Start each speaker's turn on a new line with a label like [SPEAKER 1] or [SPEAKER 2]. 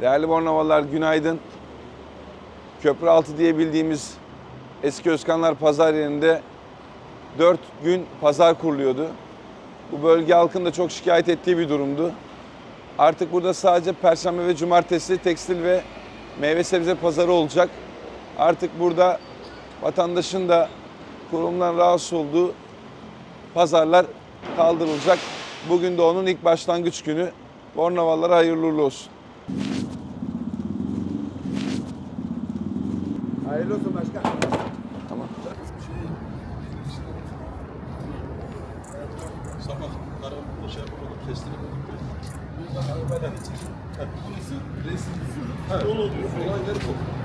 [SPEAKER 1] Değerli Bornavalılar günaydın. Köprü altı diye bildiğimiz eski Özkanlar pazar yerinde 4 gün pazar kuruluyordu. Bu bölge halkın da çok şikayet ettiği bir durumdu. Artık burada sadece perşembe ve cumartesi tekstil ve meyve sebze pazarı olacak. Artık burada vatandaşın da kurumdan rahatsız olduğu pazarlar kaldırılacak. Bugün de onun ilk başlangıç günü. Bornavalılara hayırlı olsun.
[SPEAKER 2] Hayırlı olsun başkan.
[SPEAKER 1] Tamam.
[SPEAKER 3] Sabah karanlıkta şey yapamadık, kestirip Buradan arabayla geçecek. Burası resim. Dolu oluyor. Olayları çok.